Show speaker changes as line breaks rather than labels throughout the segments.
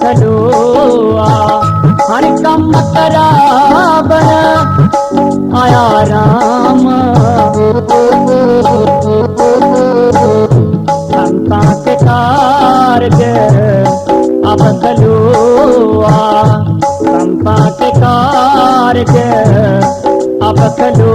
ڇڏو ڏوئا هاڻي ڪم تراب آيا رام. چمپا ڪار ڪلو رمپاڪار گلو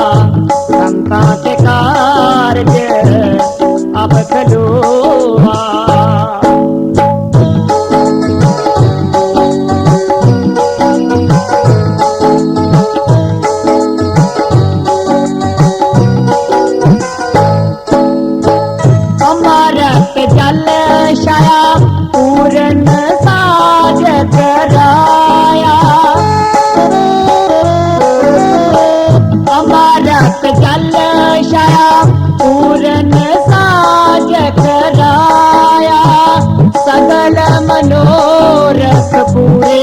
मनोरथ पूरे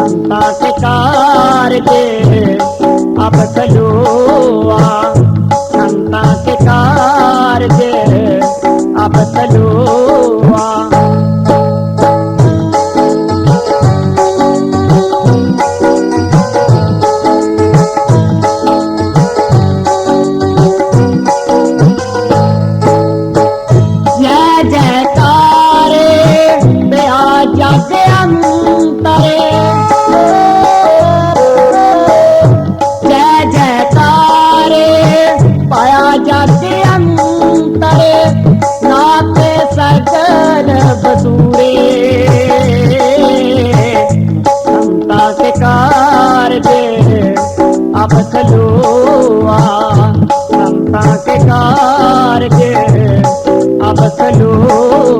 संता के कारज अब चलो Oh.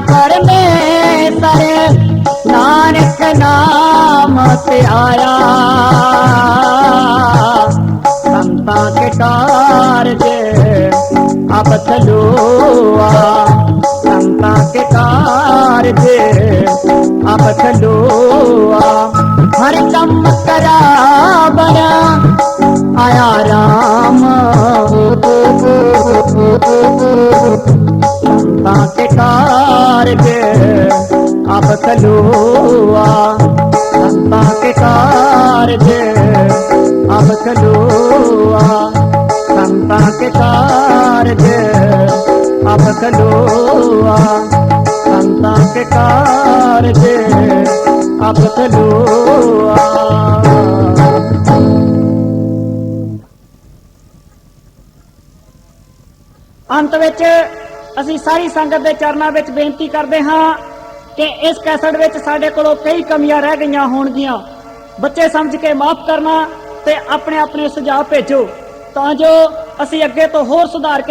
ਪਰਮੇਸ਼ਰੇ ਨਾਨਕ ਨਾਮ ਤੇ ਆਇਆ ਸੰਤਾ ਕੇ ਕਾਰਜ ਅਬ ਥਲੋਆ ਸੰਤਾ ਕੇ ਕਾਰਜ ਅਬ ਥਲੋਆ ਹਰ ਕੰਮ ਬਣਾ ਆਇਆ ਰਾਮ ਕਾਰਜ ਅਬ ਖਲੋਆ। ਸੰਤਾ ਕੇ ਕਾਰਜ ਅਬ ਖਲੋਆ। ਸੰਤਾ ਕੇ ਕਾਰਜ ਅਬ ਖਲੋਆ। ਸੰਤਾ ਕੇ ਕਾਰਜ ਅਬ ਖਲੋਆ। ਅੰਤ ਵਿੱਚ ਅਸੀਂ ਸਾਰੀ ਸੰਗਤ ਦੇ ਚਰਨਾਂ ਵਿੱਚ ਬੇਨਤੀ ਕਰਦੇ ਹਾਂ ਕਿ ਇਸ ਕੈਸਟ ਵਿੱਚ ਸਾਡੇ ਕੋਲੋਂ ਕਈ ਕਮੀਆਂ ਰਹਿ ਗਈਆਂ ਹੋਣਗੀਆਂ। ਬੱਚੇ ਸਮਝ ਕੇ ਮਾਫ ਕਰਨਾ ਤੇ ਆਪਣੇ ਆਪਣੇ ਸੁਝਾਅ ਭੇਜੋ। ਤਾਂ ਜੋ ਅਸੀਂ ਅੱਗੇ ਤੋਂ ਹੋਰ ਸੁਧਾਰ ਕੇ